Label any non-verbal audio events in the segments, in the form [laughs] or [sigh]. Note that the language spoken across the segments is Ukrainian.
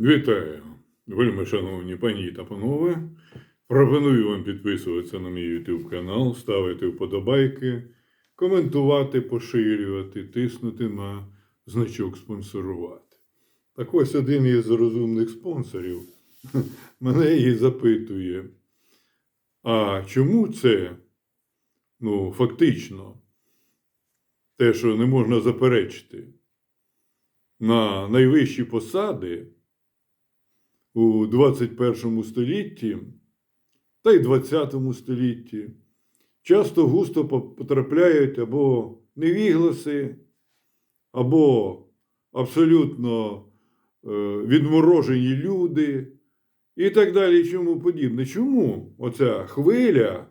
Вітаю, вельми шановні пані та панове. Пропоную вам підписуватися на мій YouTube канал, ставити вподобайки, коментувати, поширювати, тиснути на значок спонсорувати. Так ось один із розумних спонсорів [laughs] мене і запитує: а чому це, ну, фактично, те, що не можна заперечити, на найвищі посади у 21 столітті та й 20 столітті часто густо потрапляють або невігласи, або абсолютно е, відморожені люди і так далі, і чому подібне. Чому оця хвиля,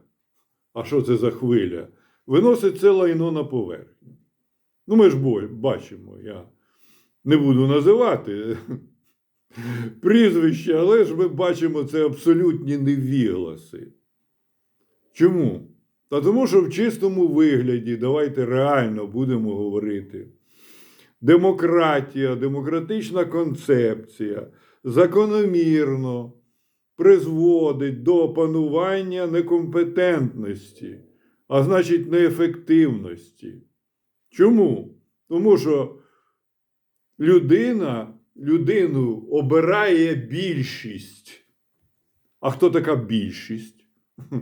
а що це за хвиля, виносить це лайно на поверхню? Ну, ми ж бачимо, я не буду називати прізвище, але ж ми бачимо це абсолютні невігласи. Чому? Та тому, що в чистому вигляді, давайте реально будемо говорити. Демократія, демократична концепція закономірно призводить до панування некомпетентності, а значить неефективності. Чому? Тому що людина, людину обирає більшість. А хто така більшість? [laughs]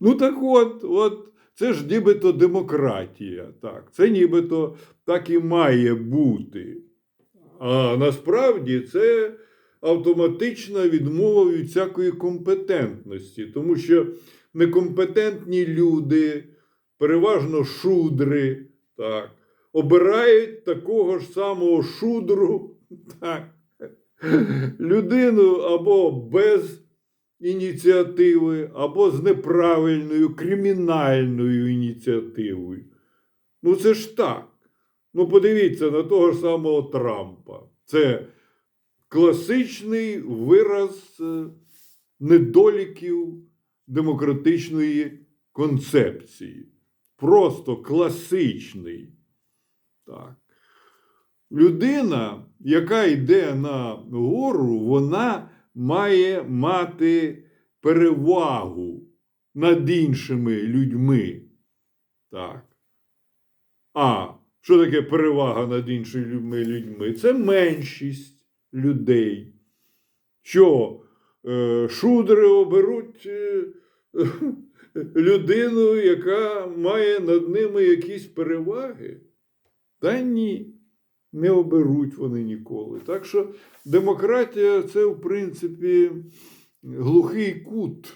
Ну так от, от це ж нібито демократія. Так, це нібито так і має бути. А насправді це автоматична відмова від всякої компетентності, тому що некомпетентні люди, переважно шудри, так, обирають такого ж самого шудру, так, людину або без ініціативи, або з неправильною кримінальною ініціативою. Ну, це ж так. Ну, подивіться на того ж самого Трампа. Це класичний вираз е, недоліків демократичної концепції. Просто класичний. Так. Людина, яка йде на гору, вона має мати перевагу над іншими людьми. Так. А що таке перевага над іншими людьми? Це меншість людей. Що е, шудри оберуть е, [laughs] людину, яка має над ними якісь переваги? Та ні, не оберуть вони ніколи. Так що демократія це, в принципі, глухий кут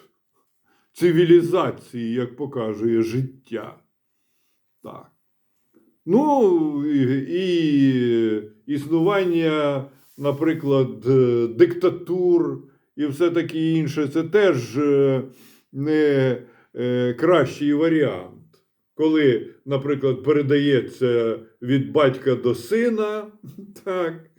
цивілізації, як показує життя. Так. Ну, і, існування, наприклад, диктатур і все таке інше, це теж е, не е, кращий варіант. Коли, наприклад, передається від батька до сина, [laughs] так,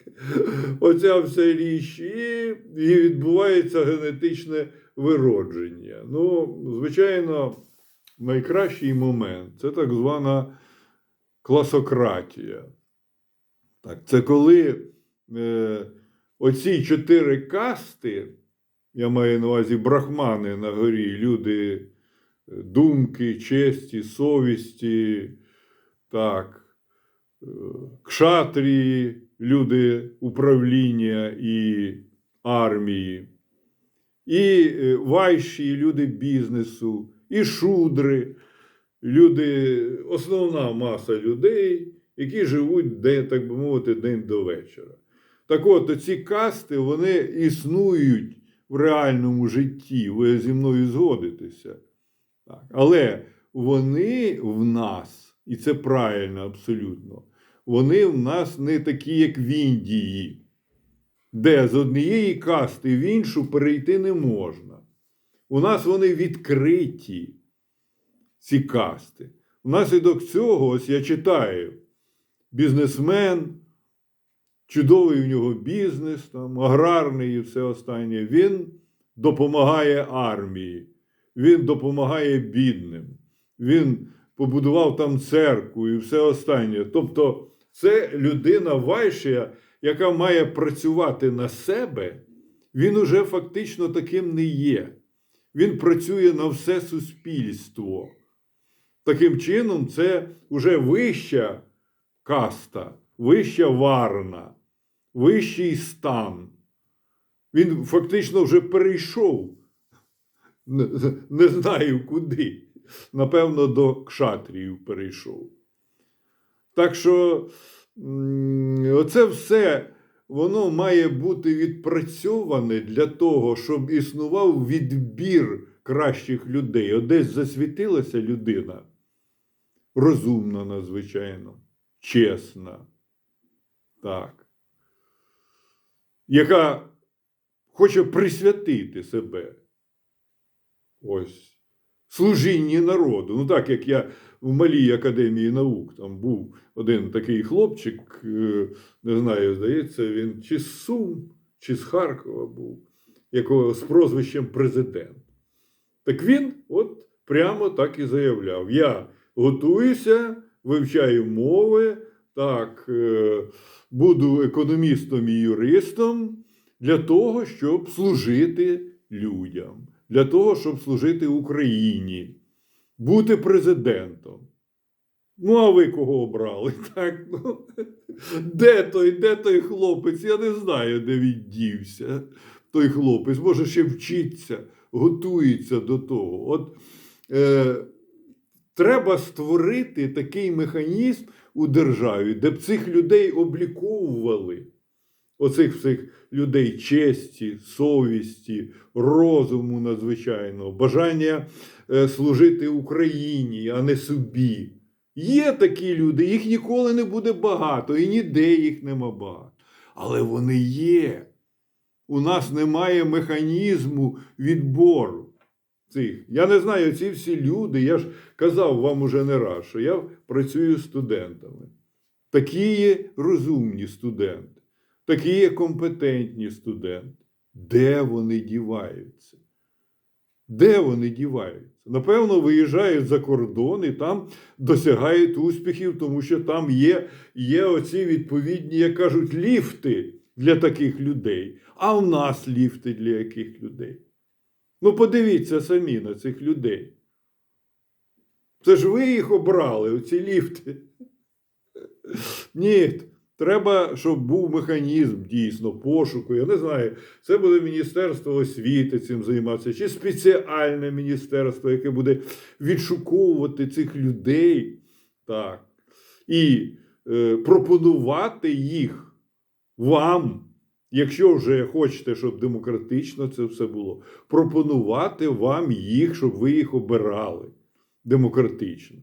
оця вся річ, і, і відбувається генетичне виродження. Ну, звичайно, найкращий момент це так звана класократія. Так, це коли е, оці чотири касти, я маю на увазі брахмани на горі, люди думки, честі, совісті, так, е, кшатрії, люди управління і армії, і е, вайші, люди бізнесу, і шудри, люди, основна маса людей, які живуть день, так би мовити, день до вечора. Так от, ці касти вони існують в реальному житті. Ви зі мною згодитеся. Так. Але вони в нас, і це правильно абсолютно, вони в нас не такі, як в Індії, де з однієї касти в іншу перейти не можна. У нас вони відкриті, ці касти. Внаслідок цього, ось я читаю, бізнесмен, чудовий в нього бізнес, там, аграрний і все останнє, він допомагає армії, він допомагає бідним, він побудував там церкву і все останнє. Тобто, це людина вайшя, яка має працювати на себе, він уже фактично таким не є. Він працює на все суспільство. Таким чином, це вже вища каста, вища варна, вищий стан. Він фактично вже перейшов, не, не знаю куди. Напевно, до кшатріїв перейшов. Так що оце все воно має бути відпрацьоване для того, щоб існував відбір кращих людей. От десь засвітилася людина, розумна надзвичайно, чесна, так, яка хоче присвятити себе. Ось. Служінні народу. Ну, так як я в малій академії наук там був один такий хлопчик, е, не знаю, здається, він чи з Сум, чи з Харкова був, якого з прозвищем президент. Так він от прямо так і заявляв: я готуюся, вивчаю мови, так, е, буду економістом і юристом для того, щоб служити людям, для того, щоб служити Україні, бути президентом. Ну, а ви кого обрали? [laughs] Так, ну, де той, де той хлопець? Я не знаю, де він дівся. Той хлопець, може, ще вчиться, готується до того. От е, треба створити такий механізм у державі, де б цих людей обліковували. Оцих всіх людей честі, совісті, розуму надзвичайного, бажання е, служити Україні, а не собі. Є такі люди, їх ніколи не буде багато, і ніде їх нема багато. Але вони є. У нас немає механізму відбору цих. Я не знаю, ці всі люди, я ж казав вам уже не раз, що я працюю з студентами. Такі є розумні студенти, такі є компетентні студенти. Де вони діваються? Де вони діваються? Напевно, виїжджають за кордон і там досягають успіхів, тому що там є, є оці відповідні, як кажуть, ліфти для таких людей. А в нас ліфти для яких людей? Ну, подивіться самі на цих людей. Це ж ви їх обрали, оці ліфти. Ні, треба, щоб був механізм дійсно пошуку. Я не знаю, це буде Міністерство освіти цим займатися, чи спеціальне міністерство, яке буде відшуковувати цих людей так, і е, пропонувати їх вам. Якщо вже хочете, щоб демократично це все було, пропонувати вам їх, щоб ви їх обирали демократично.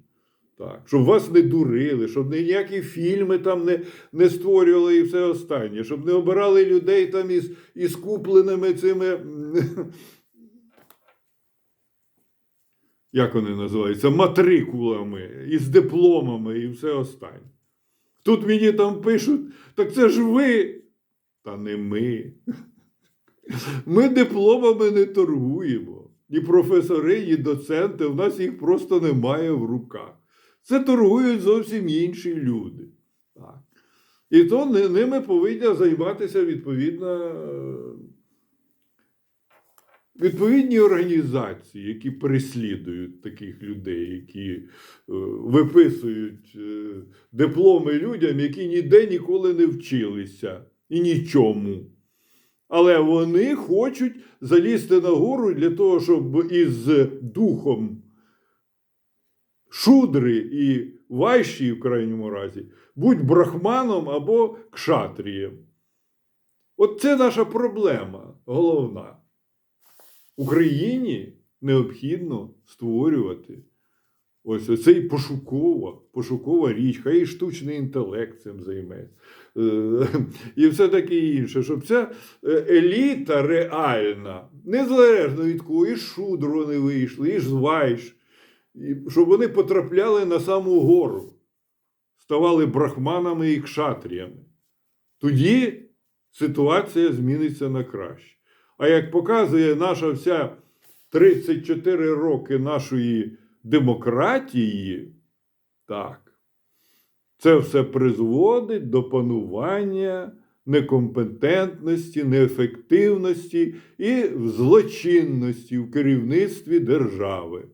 Так, щоб вас не дурили, щоб ніякі фільми там не, не створювали і все останнє, щоб не обирали людей там із, із купленими цими. [laughs] Як вони називаються? Матрикулами, із дипломами і все останнє. Тут мені там пишуть, так це ж ви. Та не ми. [laughs] Ми дипломами не торгуємо. Ні професори, ні доценти, в нас їх просто немає в руках. Це торгують зовсім інші люди. Так. І то ними повинні займатися відповідна, відповідні організації, які переслідують таких людей, які е, виписують е, дипломи людям, які ніде ніколи не вчилися і нічому. Але вони хочуть залізти на гору для того, щоб із духом шудри і вайші, в крайньому разі, будь брахманом або кшатрієм. От це наша проблема головна. Україні необхідно створювати ось оцей пошукова, пошукова річ, хай і штучний інтелект цим займеться. Е, [laughs] І все таке інше, щоб ця е, еліта реальна, незалежно від кого, і з шудру вони вийшли, і з вайш, щоб вони потрапляли на саму гору, ставали брахманами і кшатріями. Тоді ситуація зміниться на краще. А як показує наша вся 34 роки нашої демократії, так, це все призводить до панування некомпетентності, неефективності і злочинності в керівництві держави.